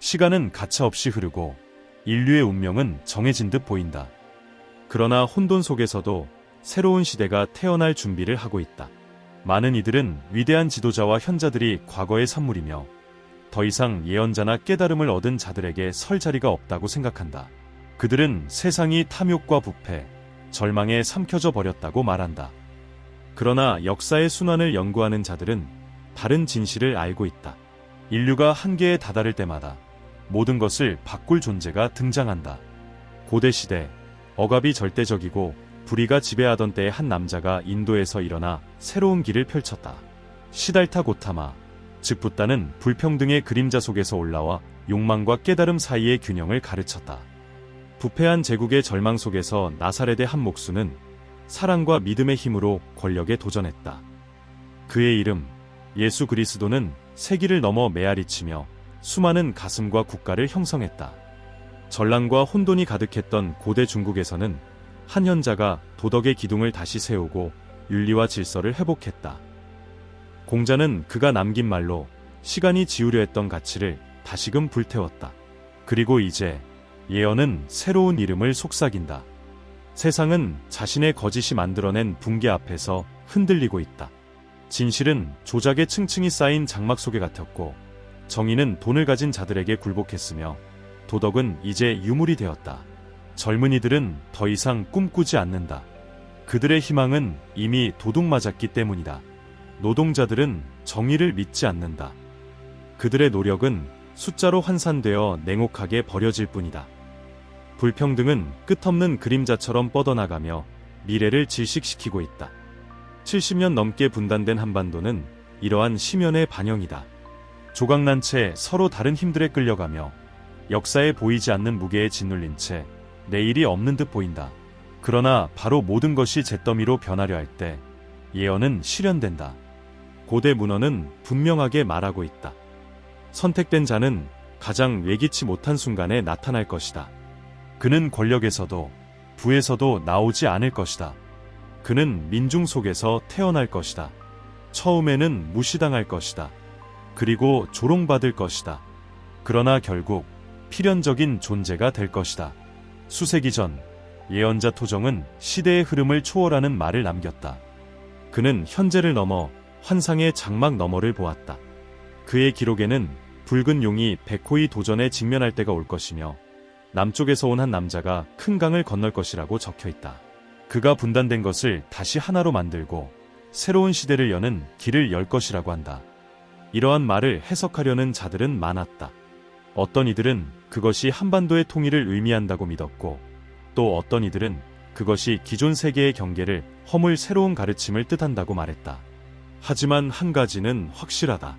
시간은 가차없이 흐르고 인류의 운명은 정해진 듯 보인다. 그러나 혼돈 속에서도 새로운 시대가 태어날 준비를 하고 있다. 많은 이들은 위대한 지도자와 현자들이 과거의 산물이며 더 이상 예언자나 깨달음을 얻은 자들에게 설 자리가 없다고 생각한다. 그들은 세상이 탐욕과 부패, 절망에 삼켜져 버렸다고 말한다. 그러나 역사의 순환을 연구하는 자들은 다른 진실을 알고 있다. 인류가 한계에 다다를 때마다 모든 것을 바꿀 존재가 등장한다. 고대 시대, 억압이 절대적이고 불의가 지배하던 때의 한 남자가 인도에서 일어나 새로운 길을 펼쳤다. 시달타 고타마, 즉 붓다는 불평등의 그림자 속에서 올라와 욕망과 깨달음 사이의 균형을 가르쳤다. 부패한 제국의 절망 속에서 나사렛의 한 목수는 사랑과 믿음의 힘으로 권력에 도전했다. 그의 이름 예수 그리스도는 세기를 넘어 메아리치며 수많은 가슴과 국가를 형성했다. 전랑과 혼돈이 가득했던 고대 중국에서는 한 현자가 도덕의 기둥을 다시 세우고 윤리와 질서를 회복했다. 공자는 그가 남긴 말로 시간이 지우려 했던 가치를 다시금 불태웠다. 그리고 이제 예언은 새로운 이름을 속삭인다. 세상은 자신의 거짓이 만들어낸 붕괴 앞에서 흔들리고 있다. 진실은 조작의 층층이 쌓인 장막 속에 같았고 정의는 돈을 가진 자들에게 굴복했으며 도덕은 이제 유물이 되었다. 젊은이들은 더 이상 꿈꾸지 않는다. 그들의 희망은 이미 도둑 맞았기 때문이다. 노동자들은 정의를 믿지 않는다. 그들의 노력은 숫자로 환산되어 냉혹하게 버려질 뿐이다. 불평등은 끝없는 그림자처럼 뻗어나가며 미래를 질식시키고 있다. 70년 넘게 분단된 한반도는 이러한 심연의 반영이다. 조각난 채 서로 다른 힘들에 끌려가며 역사에 보이지 않는 무게에 짓눌린 채 내일이 없는 듯 보인다. 그러나 바로 모든 것이 잿더미로 변하려 할 때 예언은 실현된다. 고대 문헌은 분명하게 말하고 있다. 선택된 자는 가장 예기치 못한 순간에 나타날 것이다. 그는 권력에서도 부에서도 나오지 않을 것이다. 그는 민중 속에서 태어날 것이다. 처음에는 무시당할 것이다. 그리고 조롱받을 것이다. 그러나 결국 필연적인 존재가 될 것이다. 수세기 전 예언자 토정은 시대의 흐름을 초월하는 말을 남겼다. 그는 현재를 넘어 환상의 장막 너머를 보았다. 그의 기록에는 붉은 용이 백호의 도전에 직면할 때가 올 것이며 남쪽에서 온 한 남자가 큰 강을 건널 것이라고 적혀 있다. 그가 분단된 것을 다시 하나로 만들고 새로운 시대를 여는 길을 열 것이라고 한다. 이러한 말을 해석하려는 자들은 많았다. 어떤 이들은 그것이 한반도의 통일을 의미한다고 믿었고 또 어떤 이들은 그것이 기존 세계의 경계를 허물 새로운 가르침을 뜻한다고 말했다. 하지만 한 가지는 확실하다.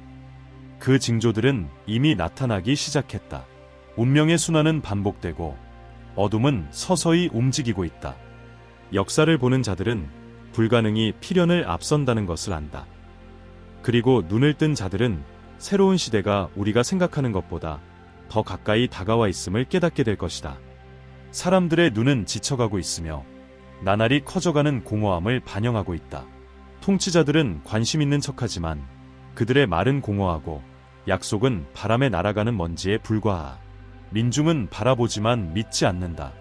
그 징조들은 이미 나타나기 시작했다. 운명의 순환은 반복되고 어둠은 서서히 움직이고 있다. 역사를 보는 자들은 불가능이 필연을 앞선다는 것을 안다. 그리고 눈을 뜬 자들은 새로운 시대가 우리가 생각하는 것보다 더 가까이 다가와 있음을 깨닫게 될 것이다. 사람들의 눈은 지쳐가고 있으며 나날이 커져가는 공허함을 반영하고 있다. 통치자들은 관심 있는 척하지만 그들의 말은 공허하고 약속은 바람에 날아가는 먼지에 불과하. 민중은 바라보지만 믿지 않는다.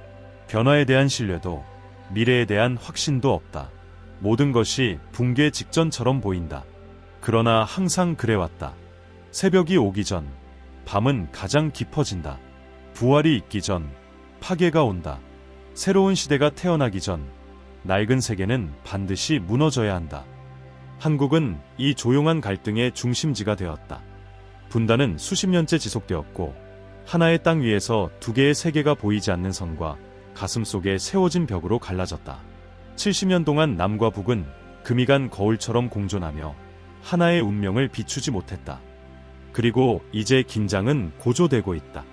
변화에 대한 신뢰도 미래에 대한 확신도 없다. 모든 것이 붕괴 직전처럼 보인다. 그러나 항상 그래왔다. 새벽이 오기 전, 밤은 가장 깊어진다. 부활이 있기 전, 파괴가 온다. 새로운 시대가 태어나기 전, 낡은 세계는 반드시 무너져야 한다. 한국은 이 조용한 갈등의 중심지가 되었다. 분단은 수십 년째 지속되었고, 하나의 땅 위에서 두 개의 세계가 보이지 않는 선과 가슴 속에 세워진 벽으로 갈라졌다. 70년 동안 남과 북은 금이 간 거울처럼 공존하며 하나의 운명을 비추지 못했다. 그리고 이제 긴장은 고조되고 있다.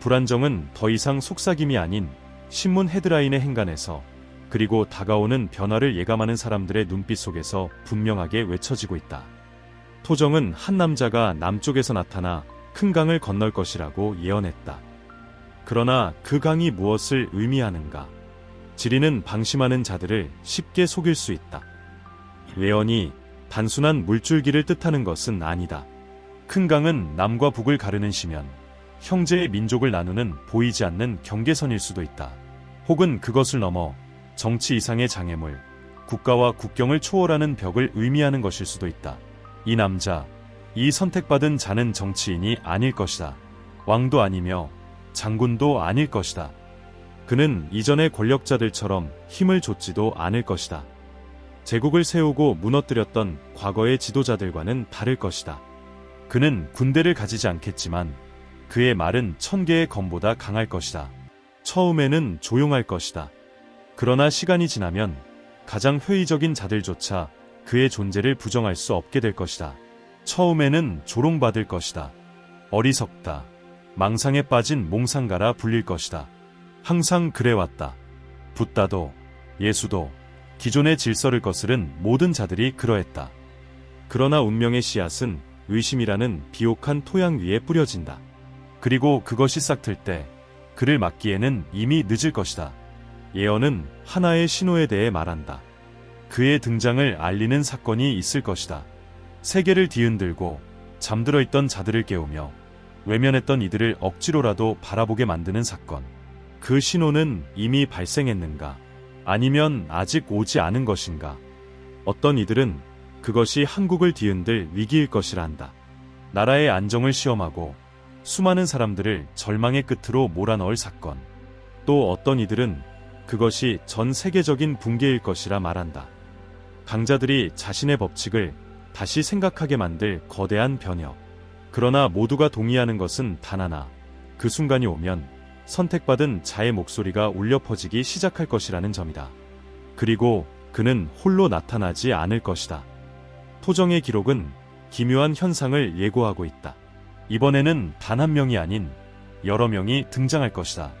불안정은 더 이상 속삭임이 아닌 신문 헤드라인의 행간에서 그리고 다가오는 변화를 예감하는 사람들의 눈빛 속에서 분명하게 외쳐지고 있다. 토정은 한 남자가 남쪽에서 나타나 큰 강을 건널 것이라고 예언했다. 그러나 그 강이 무엇을 의미하는가? 지리는 방심하는 자들을 쉽게 속일 수 있다. 예언이 단순한 물줄기를 뜻하는 것은 아니다. 큰 강은 남과 북을 가르는 시면, 형제의 민족을 나누는 보이지 않는 경계선일 수도 있다. 혹은 그것을 넘어 정치 이상의 장애물, 국가와 국경을 초월하는 벽을 의미하는 것일 수도 있다. 이 남자, 이 선택받은 자는 정치인이 아닐 것이다. 왕도 아니며 장군도 아닐 것이다. 그는 이전의 권력자들처럼 힘을 줬지도 않을 것이다. 제국을 세우고 무너뜨렸던 과거의 지도자들과는 다를 것이다. 그는 군대를 가지지 않겠지만 그의 말은 천 개의 검보다 강할 것이다. 처음에는 조용할 것이다. 그러나 시간이 지나면 가장 회의적인 자들조차 그의 존재를 부정할 수 없게 될 것이다. 처음에는 조롱받을 것이다. 어리석다. 망상에 빠진 몽상가라 불릴 것이다. 항상 그래왔다. 붓다도, 예수도, 기존의 질서를 거스른 모든 자들이 그러했다. 그러나 운명의 씨앗은 의심이라는 비옥한 토양 위에 뿌려진다. 그리고 그것이 싹틀 때 그를 막기에는 이미 늦을 것이다. 예언은 하나의 신호에 대해 말한다. 그의 등장을 알리는 사건이 있을 것이다. 세계를 뒤흔들고 잠들어 있던 자들을 깨우며 외면했던 이들을 억지로라도 바라보게 만드는 사건. 그 신호는 이미 발생했는가? 아니면 아직 오지 않은 것인가? 어떤 이들은 그것이 한국을 뒤흔들 위기일 것이라 한다. 나라의 안정을 시험하고 수많은 사람들을 절망의 끝으로 몰아넣을 사건. 또 어떤 이들은 그것이 전 세계적인 붕괴일 것이라 말한다. 강자들이 자신의 법칙을 다시 생각하게 만들 거대한 변혁. 그러나 모두가 동의하는 것은 단 하나. 그 순간이 오면 선택받은 자의 목소리가 울려 퍼지기 시작할 것이라는 점이다. 그리고 그는 홀로 나타나지 않을 것이다. 토정의 기록은 기묘한 현상을 예고하고 있다. 이번에는 단 한 명이 아닌 여러 명이 등장할 것이다.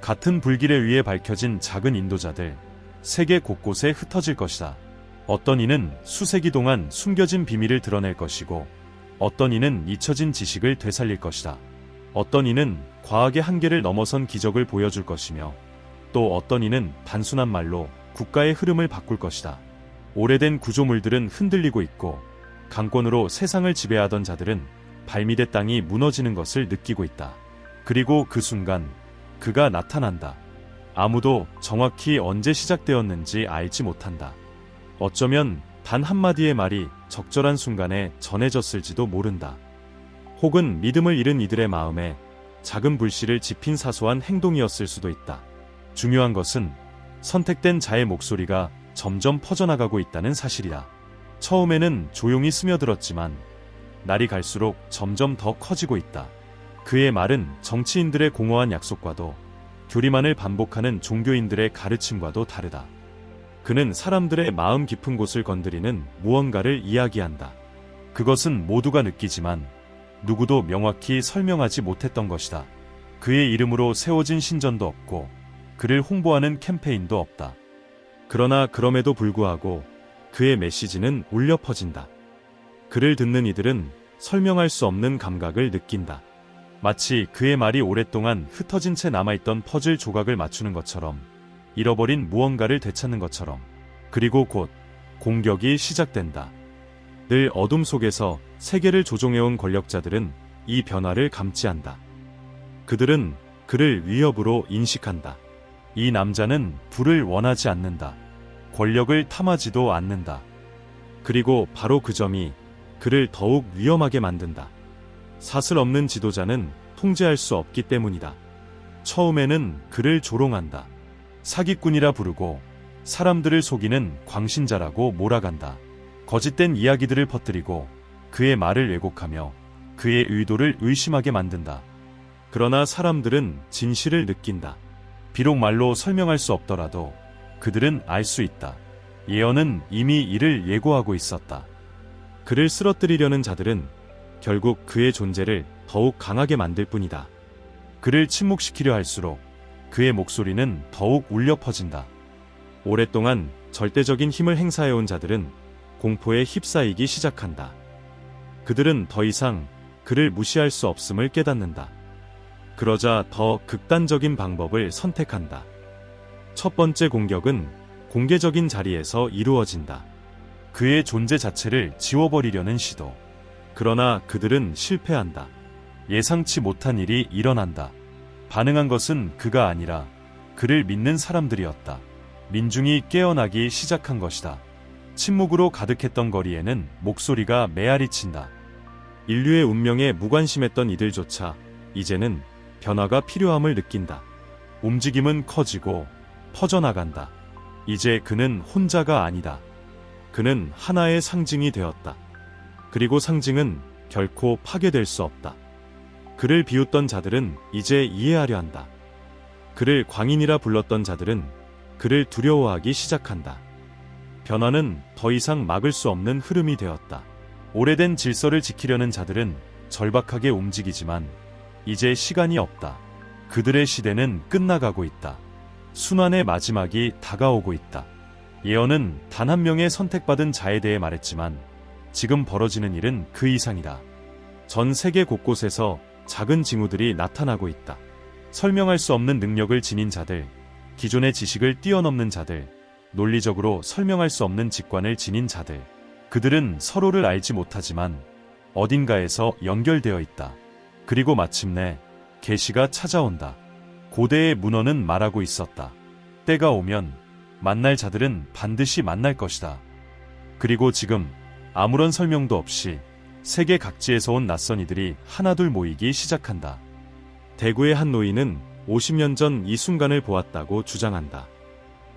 같은 불길에 의해 밝혀진 작은 인도자들, 세계 곳곳에 흩어질 것이다. 어떤 이는 수세기 동안 숨겨진 비밀을 드러낼 것이고, 어떤 이는 잊혀진 지식을 되살릴 것이다. 어떤 이는 과학의 한계를 넘어선 기적을 보여줄 것이며, 또 어떤 이는 단순한 말로 국가의 흐름을 바꿀 것이다. 오래된 구조물들은 흔들리고 있고, 강권으로 세상을 지배하던 자들은 발밑의 땅이 무너지는 것을 느끼고 있다. 그리고 그 순간 그가 나타난다. 아무도 정확히 언제 시작되었는지 알지 못한다. 어쩌면 단 한마디의 말이 적절한 순간에 전해졌을지도 모른다. 혹은 믿음을 잃은 이들의 마음에 작은 불씨를 지핀 사소한 행동이었을 수도 있다. 중요한 것은 선택된 자의 목소리가 점점 퍼져나가고 있다는 사실이다. 처음에는 조용히 스며들었지만 날이 갈수록 점점 더 커지고 있다. 그의 말은 정치인들의 공허한 약속과도 교리만을 반복하는 종교인들의 가르침과도 다르다. 그는 사람들의 마음 깊은 곳을 건드리는 무언가를 이야기한다. 그것은 모두가 느끼지만 누구도 명확히 설명하지 못했던 것이다. 그의 이름으로 세워진 신전도 없고 그를 홍보하는 캠페인도 없다. 그러나 그럼에도 불구하고 그의 메시지는 울려 퍼진다. 그를 듣는 이들은 설명할 수 없는 감각을 느낀다. 마치 그의 말이 오랫동안 흩어진 채 남아있던 퍼즐 조각을 맞추는 것처럼 잃어버린 무언가를 되찾는 것처럼 그리고 곧 공격이 시작된다. 늘 어둠 속에서 세계를 조종해온 권력자들은 이 변화를 감지한다. 그들은 그를 위협으로 인식한다. 이 남자는 불을 원하지 않는다. 권력을 탐하지도 않는다. 그리고 바로 그 점이 그를 더욱 위험하게 만든다. 사슬 없는 지도자는 통제할 수 없기 때문이다. 처음에는 그를 조롱한다. 사기꾼이라 부르고 사람들을 속이는 광신자라고 몰아간다. 거짓된 이야기들을 퍼뜨리고 그의 말을 왜곡하며 그의 의도를 의심하게 만든다. 그러나 사람들은 진실을 느낀다. 비록 말로 설명할 수 없더라도 그들은 알 수 있다. 예언은 이미 이를 예고하고 있었다. 그를 쓰러뜨리려는 자들은 결국 그의 존재를 더욱 강하게 만들 뿐이다. 그를 침묵시키려 할수록 그의 목소리는 더욱 울려 퍼진다. 오랫동안 절대적인 힘을 행사해온 자들은 공포에 휩싸이기 시작한다. 그들은 더 이상 그를 무시할 수 없음을 깨닫는다. 그러자 더 극단적인 방법을 선택한다. 첫 번째 공격은 공개적인 자리에서 이루어진다. 그의 존재 자체를 지워버리려는 시도. 그러나 그들은 실패한다. 예상치 못한 일이 일어난다. 반응한 것은 그가 아니라 그를 믿는 사람들이었다. 민중이 깨어나기 시작한 것이다. 침묵으로 가득했던 거리에는 목소리가 메아리 친다. 인류의 운명에 무관심했던 이들조차 이제는 변화가 필요함을 느낀다. 움직임은 커지고 퍼져나간다. 이제 그는 혼자가 아니다. 그는 하나의 상징이 되었다. 그리고 상징은 결코 파괴될 수 없다. 그를 비웃던 자들은 이제 이해하려 한다. 그를 광인이라 불렀던 자들은 그를 두려워하기 시작한다. 변화는 더 이상 막을 수 없는 흐름이 되었다. 오래된 질서를 지키려는 자들은 절박하게 움직이지만 이제 시간이 없다. 그들의 시대는 끝나가고 있다. 순환의 마지막이 다가오고 있다. 예언은 단 한 명의 선택받은 자에 대해 말했지만 지금 벌어지는 일은 그 이상이다. 전 세계 곳곳에서 작은 징후들이 나타나고 있다. 설명할 수 없는 능력을 지닌 자들, 기존의 지식을 뛰어넘는 자들, 논리적으로 설명할 수 없는 직관을 지닌 자들. 그들은 서로를 알지 못하지만 어딘가에서 연결되어 있다. 그리고 마침내 계시가 찾아온다. 고대의 문헌은 말하고 있었다. 때가 오면 만날 자들은 반드시 만날 것이다. 그리고 지금 아무런 설명도 없이 세계 각지에서 온 낯선 이들이 하나둘 모이기 시작한다. 대구의 한 노인은 50년 전 이 순간을 보았다고 주장한다.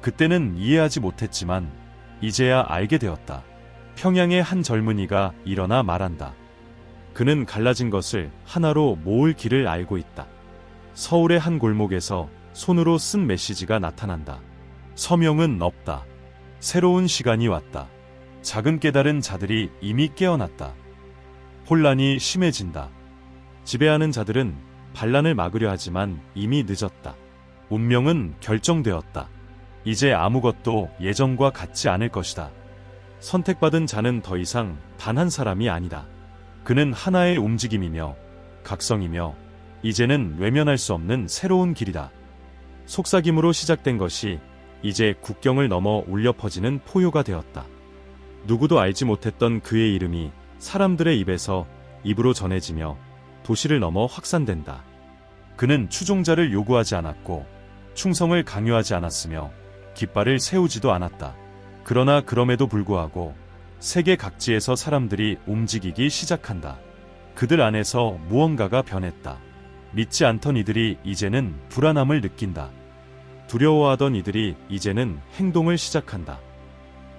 그때는 이해하지 못했지만 이제야 알게 되었다. 평양의 한 젊은이가 일어나 말한다. 그는 갈라진 것을 하나로 모을 길을 알고 있다. 서울의 한 골목에서 손으로 쓴 메시지가 나타난다. 서명은 없다. 새로운 시간이 왔다. 작은 깨달은 자들이 이미 깨어났다. 혼란이 심해진다. 지배하는 자들은 반란을 막으려 하지만 이미 늦었다. 운명은 결정되었다. 이제 아무것도 예전과 같지 않을 것이다. 선택받은 자는 더 이상 단 한 사람이 아니다. 그는 하나의 움직임이며 각성이며 이제는 외면할 수 없는 새로운 길이다. 속삭임으로 시작된 것이 이제 국경을 넘어 울려 퍼지는 포효가 되었다. 누구도 알지 못했던 그의 이름이 사람들의 입에서 입으로 전해지며 도시를 넘어 확산된다. 그는 추종자를 요구하지 않았고 충성을 강요하지 않았으며 깃발을 세우지도 않았다. 그러나 그럼에도 불구하고 세계 각지에서 사람들이 움직이기 시작한다. 그들 안에서 무언가가 변했다. 믿지 않던 이들이 이제는 불안함을 느낀다. 두려워하던 이들이 이제는 행동을 시작한다.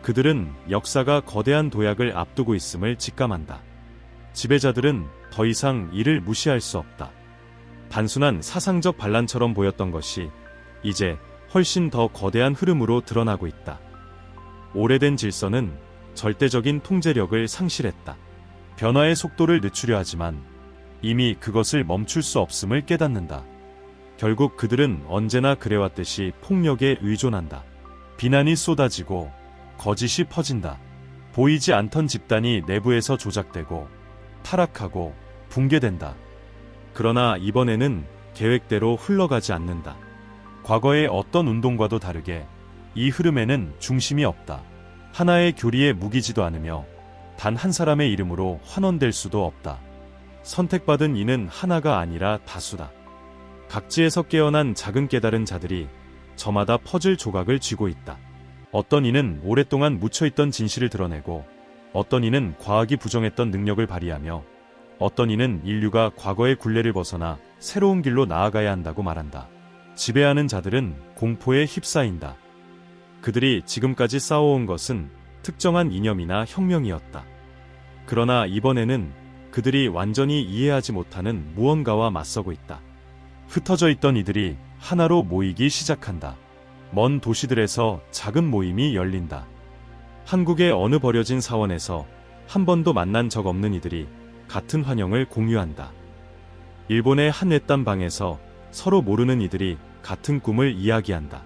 그들은 역사가 거대한 도약을 앞두고 있음을 직감한다. 지배자들은 더 이상 이를 무시할 수 없다. 단순한 사상적 반란처럼 보였던 것이 이제 훨씬 더 거대한 흐름으로 드러나고 있다. 오래된 질서는 절대적인 통제력을 상실했다. 변화의 속도를 늦추려 하지만 이미 그것을 멈출 수 없음을 깨닫는다. 결국 그들은 언제나 그래왔듯이 폭력에 의존한다. 비난이 쏟아지고 거짓이 퍼진다. 보이지 않던 집단이 내부에서 조작되고 타락하고 붕괴된다. 그러나 이번에는 계획대로 흘러가지 않는다. 과거의 어떤 운동과도 다르게 이 흐름에는 중심이 없다. 하나의 교리에 무기지도 않으며 단 한 사람의 이름으로 환원될 수도 없다. 선택받은 이는 하나가 아니라 다수다. 각지에서 깨어난 작은 깨달은 자들이 저마다 퍼즐 조각을 쥐고 있다. 어떤 이는 오랫동안 묻혀있던 진실을 드러내고 어떤 이는 과학이 부정했던 능력을 발휘하며 어떤 이는 인류가 과거의 굴레를 벗어나 새로운 길로 나아가야 한다고 말한다. 지배하는 자들은 공포에 휩싸인다. 그들이 지금까지 싸워온 것은 특정한 이념이나 혁명이었다. 그러나 이번에는 그들이 완전히 이해하지 못하는 무언가와 맞서고 있다. 흩어져 있던 이들이 하나로 모이기 시작한다. 먼 도시들에서 작은 모임이 열린다. 한국의 어느 버려진 사원에서 한 번도 만난 적 없는 이들이 같은 환영을 공유한다. 일본의 한 외딴 방에서 서로 모르는 이들이 같은 꿈을 이야기한다.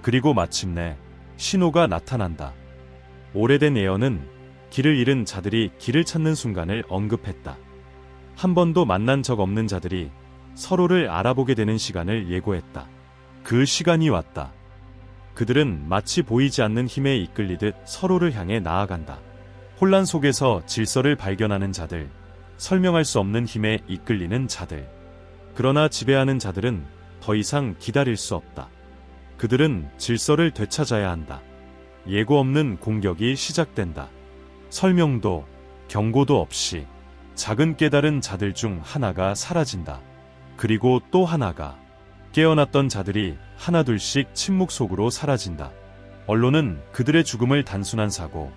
그리고 마침내 신호가 나타난다. 오래된 예언은 길을 잃은 자들이 길을 찾는 순간을 언급했다. 한 번도 만난 적 없는 자들이 서로를 알아보게 되는 시간을 예고했다. 그 시간이 왔다. 그들은 마치 보이지 않는 힘에 이끌리듯 서로를 향해 나아간다. 혼란 속에서 질서를 발견하는 자들, 설명할 수 없는 힘에 이끌리는 자들. 그러나 지배하는 자들은 더 이상 기다릴 수 없다. 그들은 질서를 되찾아야 한다. 예고 없는 공격이 시작된다. 설명도 경고도 없이 작은 깨달은 자들 중 하나가 사라진다. 그리고 또 하나가 깨어났던 자들이 하나둘씩 침묵 속으로 사라진다. 언론은 그들의 죽음을 단순한 사고,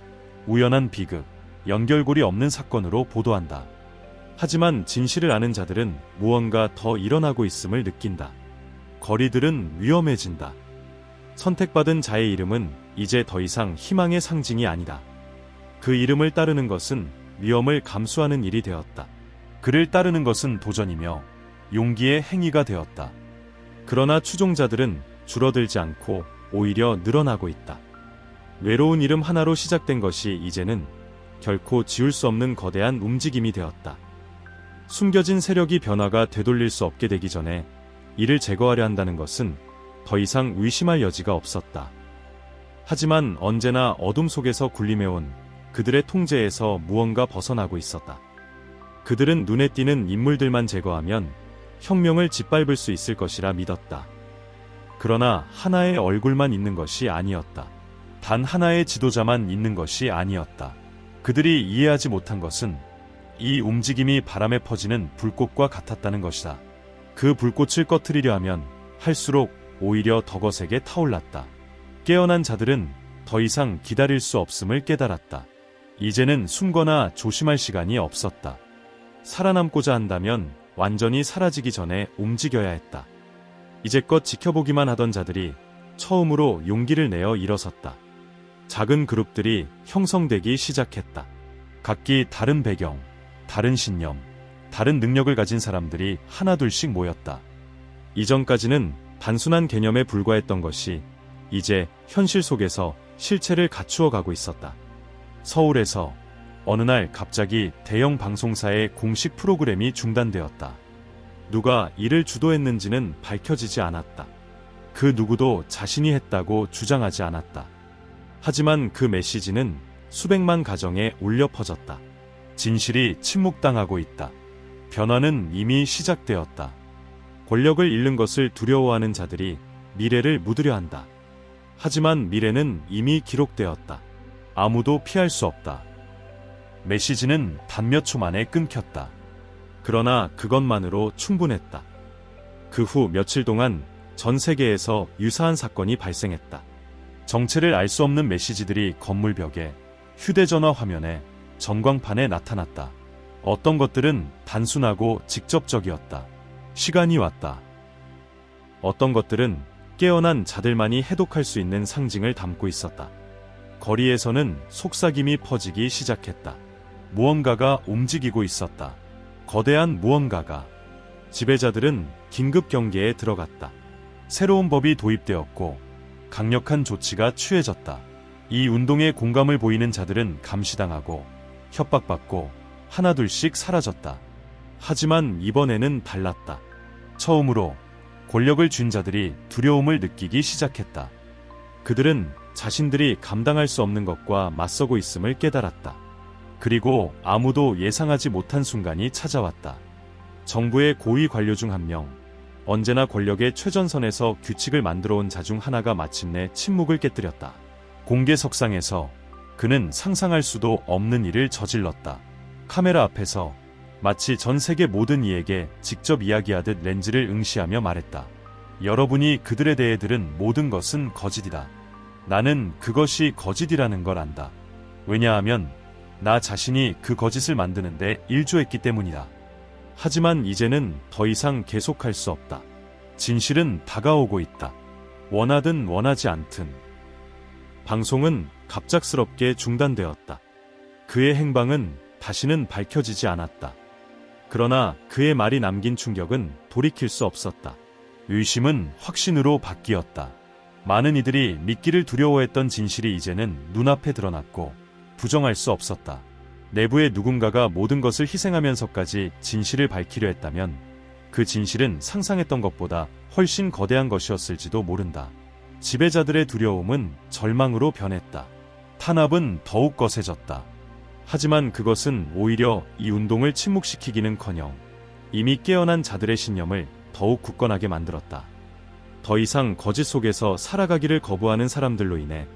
우연한 비극, 연결고리 없는 사건으로 보도한다. 하지만 진실을 아는 자들은 무언가 더 일어나고 있음을 느낀다. 거리들은 위험해진다. 선택받은 자의 이름은 이제 더 이상 희망의 상징이 아니다. 그 이름을 따르는 것은 위험을 감수하는 일이 되었다. 그를 따르는 것은 도전이며 용기의 행위가 되었다. 그러나 추종자들은 줄어들지 않고 오히려 늘어나고 있다. 외로운 이름 하나로 시작된 것이 이제는 결코 지울 수 없는 거대한 움직임이 되었다. 숨겨진 세력이 변화가 되돌릴 수 없게 되기 전에 이를 제거하려 한다는 것은 더 이상 의심할 여지가 없었다. 하지만 언제나 어둠 속에서 군림해온 그들의 통제에서 무언가 벗어나고 있었다. 그들은 눈에 띄는 인물들만 제거하면 혁명을 짓밟을 수 있을 것이라 믿었다. 그러나 하나의 얼굴만 있는 것이 아니었다. 단 하나의 지도자만 있는 것이 아니었다. 그들이 이해하지 못한 것은 이 움직임이 바람에 퍼지는 불꽃과 같았다는 것이다. 그 불꽃을 꺼트리려 하면 할수록 오히려 더 거세게 타올랐다. 깨어난 자들은 더 이상 기다릴 수 없음을 깨달았다. 이제는 숨거나 조심할 시간이 없었다. 살아남고자 한다면 완전히 사라지기 전에 움직여야 했다. 이제껏 지켜보기만 하던 자들이 처음으로 용기를 내어 일어섰다. 작은 그룹들이 형성되기 시작했다. 각기 다른 배경, 다른 신념, 다른 능력을 가진 사람들이 하나둘씩 모였다. 이전까지는 단순한 개념에 불과했던 것이 이제 현실 속에서 실체를 갖추어 가고 있었다. 서울에서 어느 날 갑자기 대형 방송사의 공식 프로그램이 중단되었다. 누가 이를 주도했는지는 밝혀지지 않았다. 그 누구도 자신이 했다고 주장하지 않았다. 하지만 그 메시지는 수백만 가정에 울려 퍼졌다. 진실이 침묵당하고 있다. 변화는 이미 시작되었다. 권력을 잃는 것을 두려워하는 자들이 미래를 묻으려 한다. 하지만 미래는 이미 기록되었다. 아무도 피할 수 없다. 메시지는 단 몇 초 만에 끊겼다. 그러나 그것만으로 충분했다. 그 후 며칠 동안 전 세계에서 유사한 사건이 발생했다. 정체를 알 수 없는 메시지들이 건물 벽에, 휴대전화 화면에, 전광판에 나타났다. 어떤 것들은 단순하고 직접적이었다. 시간이 왔다. 어떤 것들은 깨어난 자들만이 해독할 수 있는 상징을 담고 있었다. 거리에서는 속삭임이 퍼지기 시작했다. 무언가가 움직이고 있었다. 거대한 무언가가. 지배자들은 긴급 경계에 들어갔다. 새로운 법이 도입되었고 강력한 조치가 취해졌다. 이 운동에 공감을 보이는 자들은 감시당하고 협박받고 하나둘씩 사라졌다. 하지만 이번에는 달랐다. 처음으로 권력을 쥔 자들이 두려움을 느끼기 시작했다. 그들은 자신들이 감당할 수 없는 것과 맞서고 있음을 깨달았다. 그리고 아무도 예상하지 못한 순간이 찾아왔다. 정부의 고위 관료 중 한 명, 언제나 권력의 최전선에서 규칙을 만들어 온 자 중 하나가 마침내 침묵을 깨뜨렸다. 공개 석상에서 그는 상상할 수도 없는 일을 저질렀다. 카메라 앞에서 마치 전 세계 모든 이에게 직접 이야기하듯 렌즈를 응시하며 말했다. 여러분이 그들에 대해 들은 모든 것은 거짓이다. 나는 그것이 거짓이라는 걸 안다. 왜냐하면 나 자신이 그 거짓을 만드는데 일조했기 때문이다. 하지만 이제는 더 이상 계속할 수 없다. 진실은 다가오고 있다. 원하든 원하지 않든. 방송은 갑작스럽게 중단되었다. 그의 행방은 다시는 밝혀지지 않았다. 그러나 그의 말이 남긴 충격은 돌이킬 수 없었다. 의심은 확신으로 바뀌었다. 많은 이들이 믿기를 두려워했던 진실이 이제는 눈앞에 드러났고 부정할 수 없었다. 내부의 누군가가 모든 것을 희생하면서까지 진실을 밝히려 했다면 그 진실은 상상했던 것보다 훨씬 거대한 것이었을지도 모른다. 지배자들의 두려움은 절망으로 변했다. 탄압은 더욱 거세졌다. 하지만 그것은 오히려 이 운동을 침묵시키기는커녕 이미 깨어난 자들의 신념을 더욱 굳건하게 만들었다. 더 이상 거짓 속에서 살아가기를 거부하는 사람들로 인해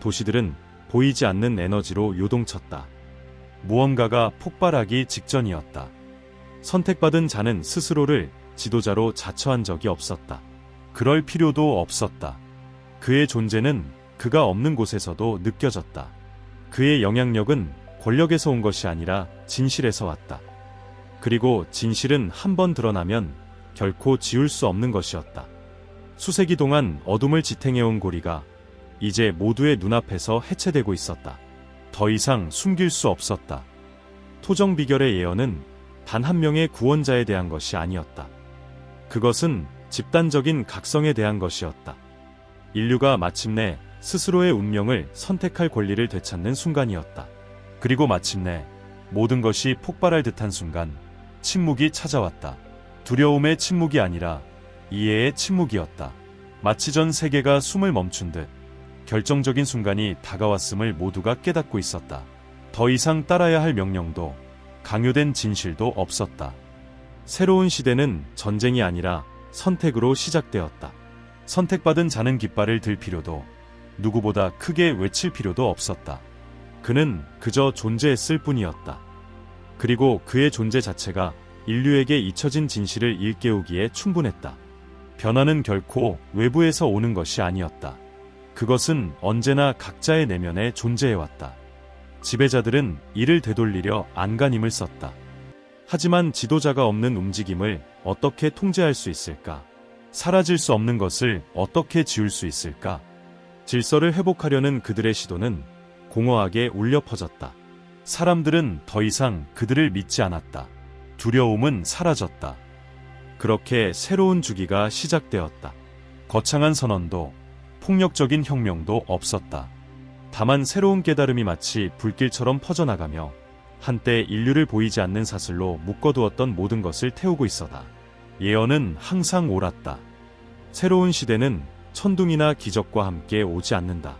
도시들은 보이지 않는 에너지로 요동쳤다. 무언가가 폭발하기 직전이었다. 선택받은 자는 스스로를 지도자로 자처한 적이 없었다. 그럴 필요도 없었다. 그의 존재는 그가 없는 곳에서도 느껴졌다. 그의 영향력은 권력에서 온 것이 아니라 진실에서 왔다. 그리고 진실은 한 번 드러나면 결코 지울 수 없는 것이었다. 수세기 동안 어둠을 지탱해온 고리가 이제 모두의 눈앞에서 해체되고 있었다. 더 이상 숨길 수 없었다. 토정 비결의 예언은 단 한 명의 구원자에 대한 것이 아니었다. 그것은 집단적인 각성에 대한 것이었다. 인류가 마침내 스스로의 운명을 선택할 권리를 되찾는 순간이었다. 그리고 마침내 모든 것이 폭발할 듯한 순간 침묵이 찾아왔다. 두려움의 침묵이 아니라 이해의 침묵이었다. 마치 전 세계가 숨을 멈춘 듯 결정적인 순간이 다가왔음을 모두가 깨닫고 있었다. 더 이상 따라야 할 명령도 강요된 진실도 없었다. 새로운 시대는 전쟁이 아니라 선택으로 시작되었다. 선택받은 자는 깃발을 들 필요도 누구보다 크게 외칠 필요도 없었다. 그는 그저 존재했을 뿐이었다. 그리고 그의 존재 자체가 인류에게 잊혀진 진실을 일깨우기에 충분했다. 변화는 결코 외부에서 오는 것이 아니었다. 그것은 언제나 각자의 내면에 존재해왔다. 지배자들은 이를 되돌리려 안간힘을 썼다. 하지만 지도자가 없는 움직임을 어떻게 통제할 수 있을까? 사라질 수 없는 것을 어떻게 지울 수 있을까? 질서를 회복하려는 그들의 시도는 공허하게 울려 퍼졌다. 사람들은 더 이상 그들을 믿지 않았다. 두려움은 사라졌다. 그렇게 새로운 주기가 시작되었다. 거창한 선언도 폭력적인 혁명도 없었다. 다만 새로운 깨달음이 마치 불길처럼 퍼져나가며 한때 인류를 보이지 않는 사슬로 묶어두었던 모든 것을 태우고 있어다. 예언은 항상 옳았다. 새로운 시대는 천둥이나 기적과 함께 오지 않는다.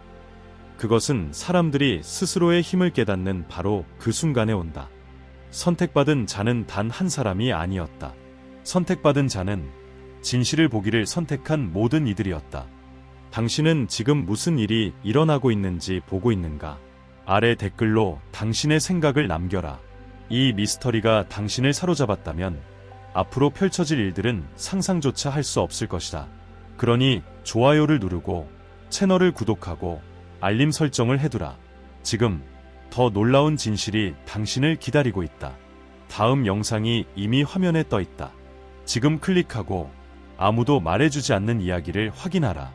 그것은 사람들이 스스로의 힘을 깨닫는 바로 그 순간에 온다. 선택받은 자는 단 한 사람이 아니었다. 선택받은 자는 진실을 보기를 선택한 모든 이들이었다. 당신은 지금 무슨 일이 일어나고 있는지 보고 있는가? 아래 댓글로 당신의 생각을 남겨라. 이 미스터리가 당신을 사로잡았다면 앞으로 펼쳐질 일들은 상상조차 할 수 없을 것이다. 그러니 좋아요를 누르고 채널을 구독하고 알림 설정을 해두라. 지금 더 놀라운 진실이 당신을 기다리고 있다. 다음 영상이 이미 화면에 떠 있다. 지금 클릭하고 아무도 말해주지 않는 이야기를 확인하라.